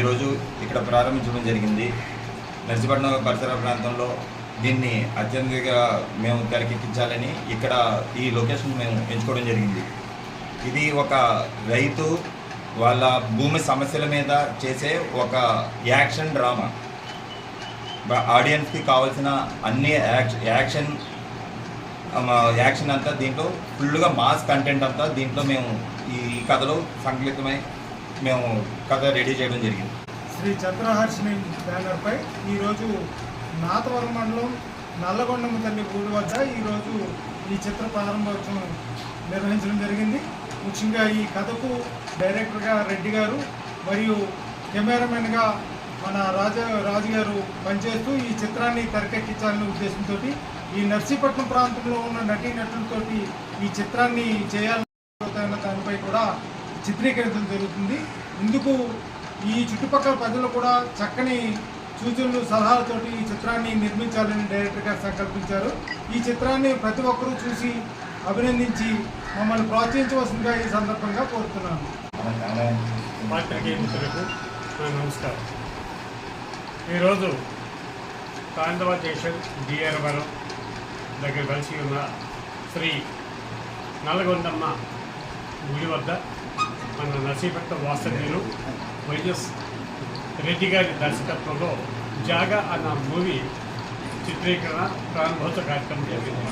ఈరోజు ఇక్కడ ప్రారంభించడం జరిగింది. నర్సిపట్నం పరిసర ప్రాంతంలో దీన్ని అత్యంతగా మేము తెరకెక్కించాలని ఇక్కడ ఈ లొకేషన్ మేము ఎంచుకోవడం జరిగింది. ఇది ఒక రైతు వాళ్ళ భూమి సమస్యల మీద చేసే ఒక యాక్షన్ డ్రామా. ఆడియన్స్కి కావాల్సిన అన్ని యాక్షన్ యాక్షన్ యాక్షన్ అంతా దీంట్లో ఫుల్గా మాస్ కంటెంట్ అంతా దీంట్లో మేము ఈ కథలో సంకలితమై మేము కథ రెడీ చేయడం జరిగింది. శ్రీ చంద్రహర్షిని బ్యానర్పై ఈరోజు నాతవరం మండలం నల్లగొండమ్మ తల్లి ఊరు వద్ద ఈరోజు ఈ చిత్ర ప్రారంభోత్సవం నిర్వహించడం జరిగింది. ముఖ్యంగా ఈ కథకు డైరెక్టర్గా రెడ్డి గారు మరియు కెమెరామెన్గా మన రాజా రాజు గారు పనిచేస్తూ ఈ చిత్రాన్ని తెరకెక్కించాలనే ఉద్దేశంతో ఈ నర్సీపట్నం ప్రాంతంలో ఉన్న నటీనటులతోటి ఈ చిత్రాన్ని చేయాలన్న దానిపై కూడా చిత్రీకరించడం జరుగుతుంది. ఇందుకు ఈ చుట్టుపక్కల ప్రజలు కూడా చక్కని సూచనలు సలహాలతోటి ఈ చిత్రాన్ని నిర్మించాలని డైరెక్టర్ గారు సంకల్పించారు. ఈ చిత్రాన్ని ప్రతి ఒక్కరూ చూసి అభినందించి మమ్మల్ని ప్రోత్సహించవలసిందిగా ఈ సందర్భంగా కోరుతున్నాను. నమస్కారం. ఈరోజు తాండవ జంక్షన్ డిఆర్వరం దగ్గర కలిసి ఉన్న శ్రీ నల్లగొండమ్మ గుడి వద్ద మన నర్సీపట్నం వాస్తవ్యులు వైఎస్ రెడ్డి గారి దర్శకత్వంలో జాగా అన్న మూవీ చిత్రీకరణ ప్రారంభోత్సవ కార్యక్రమం జరిగింది.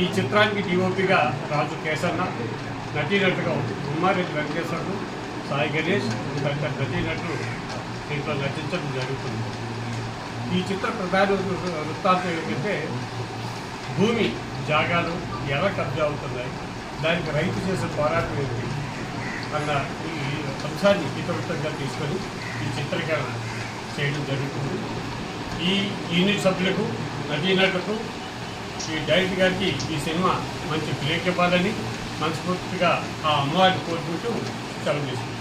ఈ చిత్రానికి డిఓపిగా రాజు కేసన్న నటీనటుగా ఉమ్మారెడ్డి వెంకటేశ్వరుడు సాయి గణేష్ తదితర నటీనటులు దీంట్లో నటించడం జరుగుతుంది. ఈ చిత్ర ప్రధాన వృత్తాంతం ఏంటంటే భూమి జాగాలు ఎలా కబ్జా అవుతున్నాయి. దానికి రైతు చేసే పోరాటం ఏంటి అన్న ఈ అంశాన్ని ఇతవృత్తంగా తీసుకొని ఈ చిత్రీకరణ చేయడం జరుగుతుంది. ఈ యూనిట్ సభ్యులకు నటీనటులకు ఈ డైరెక్టర్ గారికి ఈ సినిమా మంచి బ్రేక్ ఇవ్వాలని మనస్ఫూర్తిగా ఆ అమ్మవారిని కోరుకుంటూ సెలవు తీసుకుంటాం